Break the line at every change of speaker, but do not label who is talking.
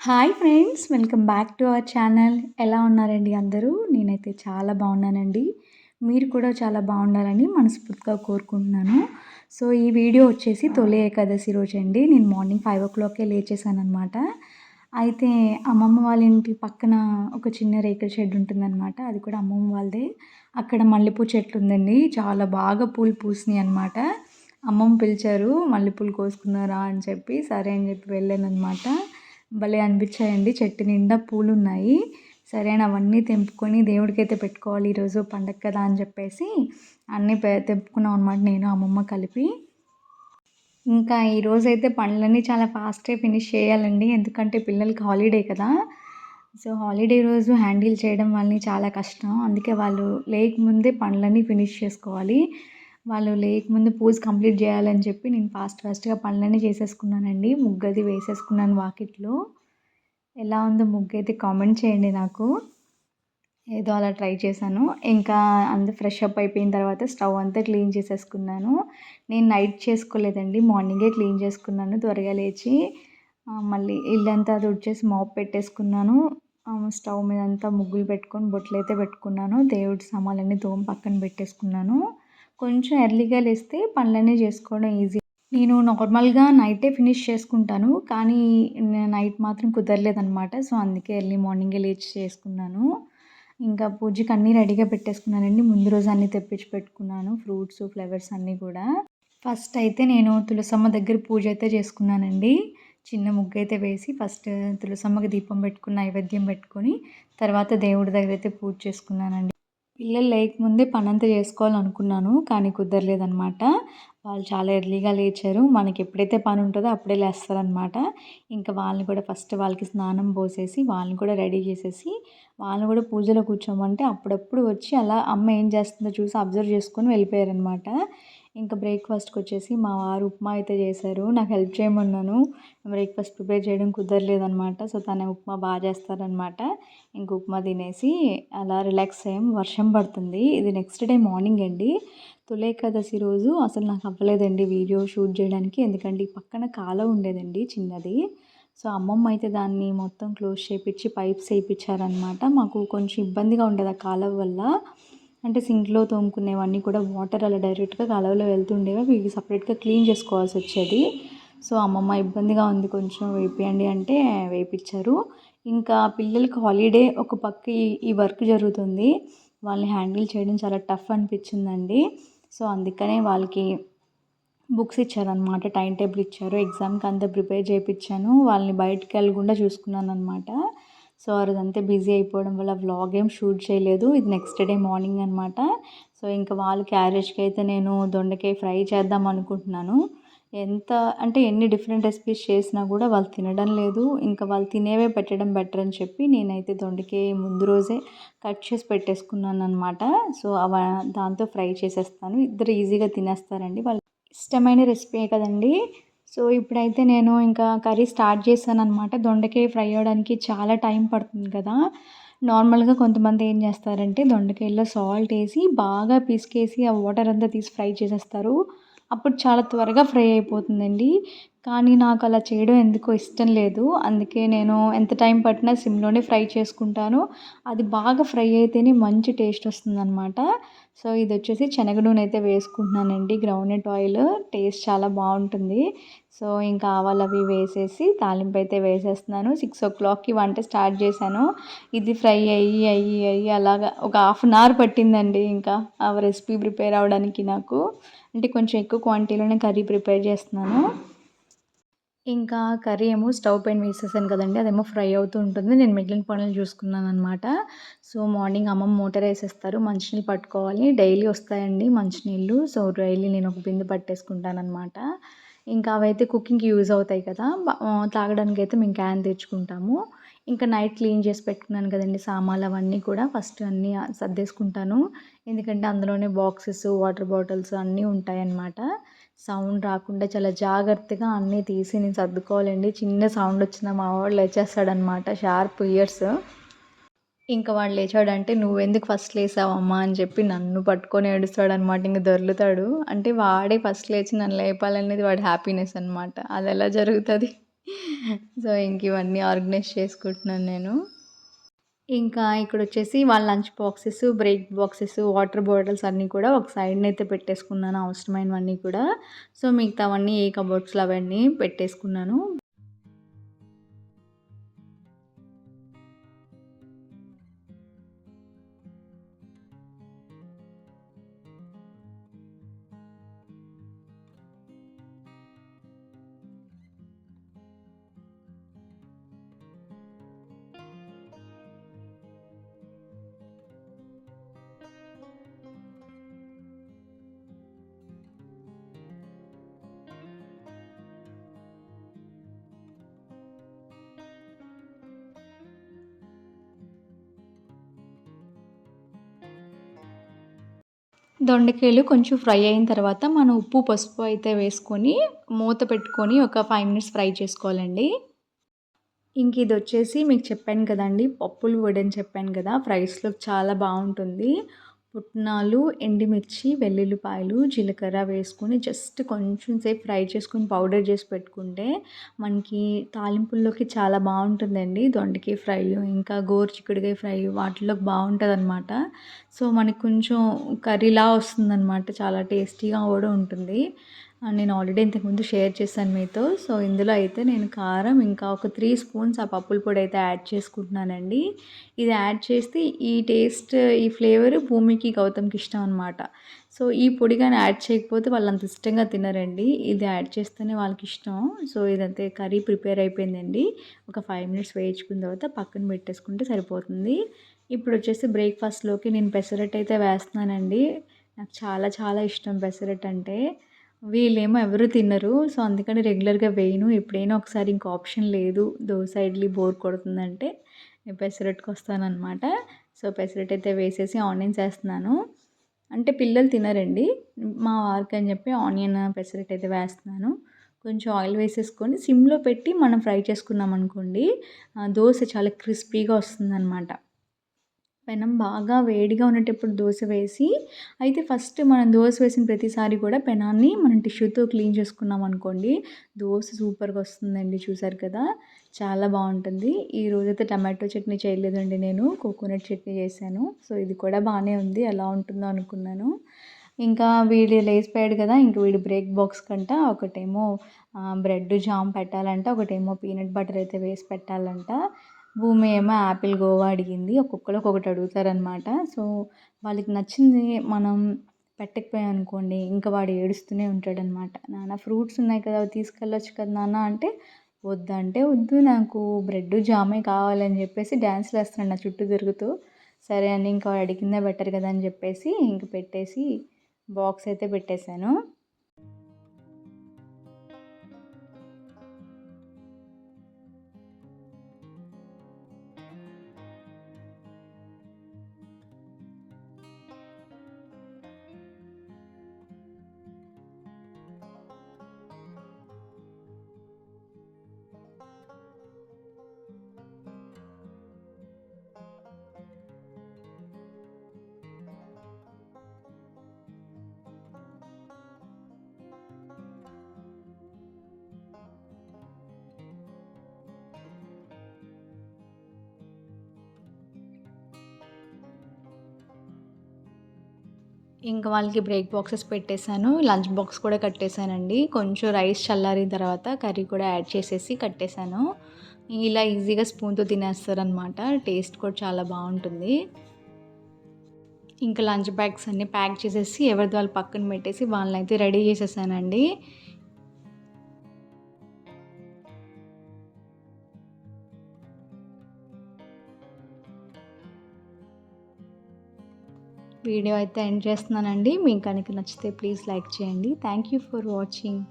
Hi friends welcome back to our channel ఎలా ఉన్నారండి అందరూ? నేనైతే చాలా బాగున్నానండి. మీరు కూడా చాలా బాగుండాలని మనస్ఫూర్తిగా కోరుకుంటున్నాను. సో ఈ వీడియో వచ్చేసి తొలి ఏకాదశి రోజు అండి నేను మార్నింగ్ ఫైవ్ ఓ క్లాక్కే లేచేసాను అనమాట అయితే అమ్మమ్మ వాళ్ళ ఇంటి పక్కన ఒక చిన్న రేకుల షెడ్ ఉంటుందన్నమాట. అది కూడా అమ్మమ్మ వాళ్ళదే. అక్కడ మల్లెపూ చెట్లు ఉందండి. చాలా బాగా పూలు పూసినాయి అనమాట అమ్మమ్మ పిలిచారు మల్లెపూలు కోసుకున్నారా అని చెప్పి సరే అని చెప్పి వెళ్ళాను అనమాట భలే అనిపించాయండి. చెట్టు నిండా పూలు ఉన్నాయి సరే అని అవన్నీ తెంపుకొని దేవుడికైతే పెట్టుకోవాలి ఈరోజు పండగ కదా అని చెప్పేసి అన్నీ తెంపుకున్నాం అనమాట నేను అమ్మమ్మ కలిపి. ఇంకా ఈరోజైతే పనులన్నీ చాలా ఫాస్ట్గా ఫినిష్ చేయాలండి. ఎందుకంటే పిల్లలకి హాలిడే కదా. సో హాలిడే రోజు హ్యాండిల్ చేయడం వాళ్ళని చాలా కష్టం. అందుకే వాళ్ళు లేకముందే పనులన్నీ ఫినిష్ చేసుకోవాలి. వాళ్ళు లేకముందు పూజ కంప్లీట్ చేయాలని చెప్పి నేను ఫాస్ట్ ఫాస్ట్గా పనులన్నీ చేసేసుకున్నానండి. ముగ్గు అది వేసేసుకున్నాను వాకిట్లో. ఎలా ఉందో ముగ్గు అయితే కామెంట్ చేయండి నాకు. ఏదో అలా ట్రై చేశాను. ఇంకా అంత ఫ్రెష్ అప్ అయిపోయిన తర్వాత స్టవ్ అంతా క్లీన్ చేసేసుకున్నాను. నేను నైట్ చేసుకోలేదండి. మార్నింగే క్లీన్ చేసుకున్నాను త్వరగా లేచి. మళ్ళీ ఇల్లంతా తుడిచేసి మాప్ పెట్టేసుకున్నాను. స్టవ్ మీద అంతా ముగ్గులు పెట్టుకొని బొట్లు అయితే పెట్టుకున్నాను. దేవుడి సామాన్లన్నీ తోమ పక్కన పెట్టేసుకున్నాను. కొంచెం ఎర్లీగా లేస్తే పనులన్నీ చేసుకోవడం ఈజీ. నేను నార్మల్గా నైటే ఫినిష్ చేసుకుంటాను. కానీ నైట్ మాత్రం కుదరలేదనమాట సో అందుకే ఎర్లీ మార్నింగే లేచి చేసుకున్నాను. ఇంకా పూజకి అన్నీ రెడీగా పెట్టేసుకున్నానండి. ముందు రోజు అన్నీ తెప్పించి పెట్టుకున్నాను. ఫ్రూట్స్ ఫ్లవర్స్ అన్నీ కూడా. ఫస్ట్ అయితే నేను తులసమ్మ దగ్గర పూజ అయితే చేసుకున్నానండి. చిన్న ముగ్గు అయితే వేసి ఫస్ట్ తులసమ్మకి దీపం పెట్టుకుని నైవేద్యం పెట్టుకొని తర్వాత దేవుడి దగ్గర అయితే పూజ చేసుకున్నానండి. పిల్లలు లేకముందే పనంతా చేసుకోవాలనుకున్నాను కానీ కుదరలేదనమాట వాళ్ళు చాలా ఎర్లీగా లేచారు. మనకి ఎప్పుడైతే పని ఉంటుందో అప్పుడే లేస్తారనమాట ఇంకా వాళ్ళని కూడా ఫస్ట్ వాళ్ళకి స్నానం పోసేసి వాళ్ళని కూడా రెడీ చేసేసి వాళ్ళని కూడా పూజలో కూర్చోమంటే అప్పుడప్పుడు వచ్చి అలా అమ్మ ఏం చేస్తుందో చూసి అబ్జర్వ్ చేసుకొని వెళ్ళిపోయారనమాట ఇంకా బ్రేక్ఫాస్ట్కి వచ్చేసి మా వారు ఉప్మా అయితే చేశారు. నాకు హెల్ప్ చేయమన్నాను. బ్రేక్ఫాస్ట్ ప్రిపేర్ చేయడం కుదరలేదనమాట సో తనే ఉప్మా బాగా చేస్తారనమాట ఇంక ఉప్మా తినేసి అలా రిలాక్స్ అయ్యాం. వర్షం పడుతుంది. ఇది నెక్స్ట్ డే మార్నింగ్ అండి. తులేకాదశి రోజు అసలు నాకు అవ్వలేదండి వీడియో షూట్ చేయడానికి. ఎందుకంటే ఈ పక్కన కాల ఉండేదండి చిన్నది. సో అమ్మమ్మ అయితే దాన్ని మొత్తం క్లోజ్ చేయించి పైప్స్ వేయించారనమాట మాకు కొంచెం ఇబ్బందిగా ఉండేది ఆ కాలం వల్ల. అంటే సింక్లో తోముకునేవన్నీ కూడా వాటర్ అలా డైరెక్ట్గా కాలువలో వెళ్తుండేవి. అవి సపరేట్గా క్లీన్ చేసుకోవాల్సి వచ్చేది. సో అమ్మమ్మ ఇబ్బందిగా ఉంది కొంచెం వేపియండి అంటే వేయించారు ఇంకా పిల్లలకి హాలిడే ఒక పక్క ఈ వర్క్ జరుగుతుంది. వాళ్ళని హ్యాండిల్ చేయడం చాలా టఫ్ అనిపించిందండి. సో అందుకనే వాళ్ళకి బుక్స్ ఇచ్చారనమాట టైం టేబుల్ ఇచ్చారు. ఎగ్జామ్కి అంతా ప్రిపేర్ చేయించాను వాళ్ళని బయటకు వెళ్ళకుండా చూసుకున్నాను అనమాట సో ఆ రోజంతా బిజీ అయిపోవడం వల్ల వ్లాగ్ ఏం షూట్ చేయలేదు. ఇది నెక్స్ట్ డే మార్నింగ్ అనమాట సో ఇంకా వాళ్ళు క్యారేజ్కి అయితే నేను దొండకాయ ఫ్రై చేద్దాం అనుకుంటున్నాను. ఎంత అంటే ఎన్ని డిఫరెంట్ రెసిపీస్ చేసినా కూడా వాళ్ళు తినడం లేదు. ఇంకా వాళ్ళు తినేవే పెట్టడం బెటర్ అని చెప్పి నేనైతే దొండకాయ ముందు రోజే కట్ చేసి పెట్టేసుకున్నాను అనమాట సో అవ దాంతో ఫ్రై చేసేస్తాను. ఇద్దరు ఈజీగా తినేస్తారండి. వాళ్ళు ఇష్టమైన రెసిపీ కదండి? సో ఇప్పుడైతే నేను ఇంకా కర్రీ స్టార్ట్ చేశాను అనమాట దొండకాయ ఫ్రై అవ్వడానికి చాలా టైం పడుతుంది కదా. నార్మల్గా కొంతమంది ఏం చేస్తారంటే దొండకాయల్లో సాల్ట్ వేసి బాగా పిసికేసి ఆ వాటర్ అంతా తీసి ఫ్రై చేసేస్తారు. అప్పుడు చాలా త్వరగా ఫ్రై అయిపోతుందండి. కానీ నాకు అలా చేయడం ఎందుకో ఇష్టం లేదు. అందుకే నేను ఎంత టైం పట్టినా సిమ్లోనే ఫ్రై చేసుకుంటాను. అది బాగా ఫ్రై అయితేనే మంచి టేస్ట్ వస్తుందన్నమాట. సో ఇది వచ్చేసి శనగ నూనె అయితే వేసుకుంటున్నానండి. Groundnut oil. టేస్ట్ చాలా బాగుంటుంది. సో ఇంకా ఆవాలు అవి వేసేసి తాలింపు అయితే వేసేస్తున్నాను. సిక్స్ ఓ క్లాక్కి వంట స్టార్ట్ చేశాను. ఇది ఫ్రై అయ్యి అయ్యి అయ్యి అలాగా ఒక హాఫ్ అన్ అవర్ పట్టిందండి ఇంకా. ఆ రెసిపీ ప్రిపేర్ అవ్వడానికి నాకు. అంటే కొంచెం ఎక్కువ క్వాంటిటీలోనే కర్రీ ప్రిపేర్ చేస్తున్నాను. ఇంకా కర్రీ ఏమో స్టవ్ పైన వేసేసాను కదండి అదేమో ఫ్రై అవుతూ ఉంటుంది. నేను మిగిలిన పనులు చూసుకున్నాను అనమాట సో మార్నింగ్ అమ్మమ్మ మోటార్ వేసేస్తారు మంచినీళ్ళు పట్టుకోవాలి. డైలీ వస్తాయండి మంచినీళ్ళు. సో డైలీ నేను ఒక బిందె పట్టేసుకుంటాను అనమాట ఇంకా అవైతే కుకింగ్కి యూజ్ అవుతాయి కదా తాగడానికి అయితే మేము క్యాన్ తెచ్చుకుంటాము. ఇంకా నైట్ క్లీన్ చేసి పెట్టుకున్నాను కదండి సామాన్లు అవన్నీ కూడా. ఫస్ట్ అన్నీ సర్దేసుకుంటాను. ఎందుకంటే అందులోనే బాక్సెస్ వాటర్ బాటిల్స్ అన్నీ ఉంటాయన్నమాట. సౌండ్ రాకుండా చాలా జాగ్రత్తగా అన్నీ తీసి నేను సర్దుకోవాలండి. చిన్న సౌండ్ వచ్చిన మా వాడు లేచేస్తాడనమాట షార్ప్ ఇయర్స్. ఇంకా వాడు లేచాడంటే నువ్వెందుకు ఫస్ట్ లేసావమ్మా అని చెప్పి నన్ను పట్టుకొని ఏడుస్తాడు అనమాట ఇంక దొర్లుతాడు. అంటే వాడే ఫస్ట్ లేచి నన్ను లేపాలనేది వాడి హ్యాపీనెస్ అనమాట అది ఎలా జరుగుతుంది? సో ఇంక ఇవన్నీ ఆర్గనైజ్ చేసుకుంటున్నాను నేను. ఇంకా ఇక్కడ వచ్చేసి వాళ్ళ lunch boxes break boxes water bottles అన్నీ కూడా ఒక సైడ్ని అయితే పెట్టేసుకున్నాను అవసరమైనవన్నీ కూడా. సో మిగతావన్నీ ఏ కబోర్డ్స్లో అవన్నీ పెట్టేసుకున్నాను. దొండకాయలు కొంచెం ఫ్రై అయిన తర్వాత మనం ఉప్పు పసుపు అయితే వేసుకొని మూత పెట్టుకొని ఒక ఫైవ్ మినిట్స్ ఫ్రై చేసుకోవాలండి. ఇంక ఇది వచ్చేసి మీకు చెప్పాను కదండి పప్పులు వడని చెప్పాను కదా ఫ్రైస్లో చాలా బాగుంటుంది. పుట్నాలు ఎండుమిర్చి వెల్లుల్లిపాయలు జీలకర్ర వేసుకొని జస్ట్ కొంచెం సేపు ఫ్రై చేసుకొని పౌడర్ చేసి పెట్టుకుంటే మనకి తాలింపుల్లోకి చాలా బాగుంటుందండి. దొండకాయ ఫ్రై ఇంకా గోరు చిక్కుడుకాయ ఫ్రై వాటిలోకి బాగుంటుంది అనమాట సో మనకి కొంచెం కర్రీలా వస్తుందన్నమాట. చాలా టేస్టీగా కూడా ఉంటుంది. నేను ఆల్రెడీ ఇంతకుముందు షేర్ చేశాను మీతో. సో ఇందులో అయితే నేను కారం ఇంకా ఒక త్రీ స్పూన్స్ ఆ పప్పుల పొడి అయితే యాడ్ చేసుకుంటున్నానండి. ఇది యాడ్ చేస్తే ఈ టేస్ట్ ఈ ఫ్లేవర్ భూమికి గౌతమ్కి ఇష్టం అనమాట సో ఈ పొడి కానీ యాడ్ చేయకపోతే వాళ్ళు అంత ఇష్టంగా తినరండి. ఇది యాడ్ చేస్తేనే వాళ్ళకి ఇష్టం. సో ఇదంతే కర్రీ ప్రిపేర్ అయిపోయిందండి. ఒక ఫైవ్ మినిట్స్ వేయించుకున్న తర్వాత పక్కన పెట్టేసుకుంటే సరిపోతుంది. ఇప్పుడు వచ్చేసి బ్రేక్ఫాస్ట్లోకి నేను పెసరట్ అయితే వేస్తున్నానండి. నాకు చాలా చాలా ఇష్టం పెసరట్ అంటే వీళ్ళేమో ఎవరు తినరు. సో అందుకని రెగ్యులర్గా వేయను. ఎప్పుడైనా ఒకసారి ఇంకో ఆప్షన్ లేదు. దోశ ఇడ్లీ బోర్ కొడుతుందంటే నేను పెసరట్టుకు వస్తానమాట సో పెసరట్ అయితే వేసేసి ఆనియన్స్ వేస్తున్నాను. అంటే పిల్లలు తినరండి. మా వారికి అని చెప్పి ఆనియన్ పెసరట్ అయితే వేస్తున్నాను. కొంచెం ఆయిల్ వేసేసుకొని సిమ్లో పెట్టి మనం ఫ్రై చేసుకున్నాం అనుకోండి. దోశ చాలా క్రిస్పీగా వస్తుందన్నమాట. పెనం బాగా వేడిగా ఉన్నప్పుడు దోశ వేసి అయితే ఫస్ట్ మనం దోశ వేసిన ప్రతిసారి కూడా పెనాన్ని మనం టిష్యూతో క్లీన్ చేసుకున్నాం అనుకోండి. దోశ సూపర్గా వస్తుందండి చూసారు కదా? చాలా బాగుంటుంది. ఈ రోజైతే టమాటో చట్నీ చేయలేదండి నేను. కోకోనట్ చట్నీ చేశాను. సో ఇది కూడా బాగానే ఉంది. ఎలా ఉంటుందో అనుకున్నాను. ఇంకా వీడి లేచిపోయాడు కదా ఇంక వీడి బ్రేక్ బాక్స్ కంట ఒకటేమో బ్రెడ్ జామ్ పెట్టాలంట ఒకటేమో పీనట్ బటర్ అయితే వేసి పెట్టాలంట. భూమి ఏమో యాపిల్ గోవా అడిగింది. ఒక్కొక్కరు ఒక్కొక్కటి అడుగుతారనమాట సో వాళ్ళకి నచ్చింది మనం పెట్టకపోయాం అనుకోండి ఇంకా వాడు ఏడుస్తూనే ఉంటాడనమాట నాన్న ఫ్రూట్స్ ఉన్నాయి కదా అవి తీసుకెళ్ళొచ్చు కదా నాన్న అంటే వద్దంటే వద్దు నాకు బ్రెడ్ జామే కావాలని చెప్పేసి డ్యాన్స్లు వేస్తున్నాడు నా చుట్టూ తిరుగుతూ. సరే అని ఇంకా అడిగిందే బెటర్ కదా అని చెప్పేసి ఇంక పెట్టేసి బాక్స్ అయితే పెట్టేశాను. ఇంకా వాళ్ళకి బ్రేక్ బాక్సెస్ పెట్టేశాను. లంచ్ బాక్స్ కూడా కట్టేశానండి. కొంచెం రైస్ చల్లారిన తర్వాత కర్రీ కూడా యాడ్ చేసేసి కట్టేశాను. ఇలా ఈజీగా స్పూన్తో తినేస్తారనమాట టేస్ట్ కూడా చాలా బాగుంటుంది. ఇంకా లంచ్ బ్యాగ్స్ అన్నీ ప్యాక్ చేసేసి ఎవరిది వాళ్ళు పక్కన పెట్టేసి వాళ్ళని అయితే రెడీ చేసేసానండి. వీడియో అయితే ఎండ్ చేస్తున్నానండి. మీకు కనుక నచ్చితే ప్లీజ్ లైక్ చేయండి. Thank you for watching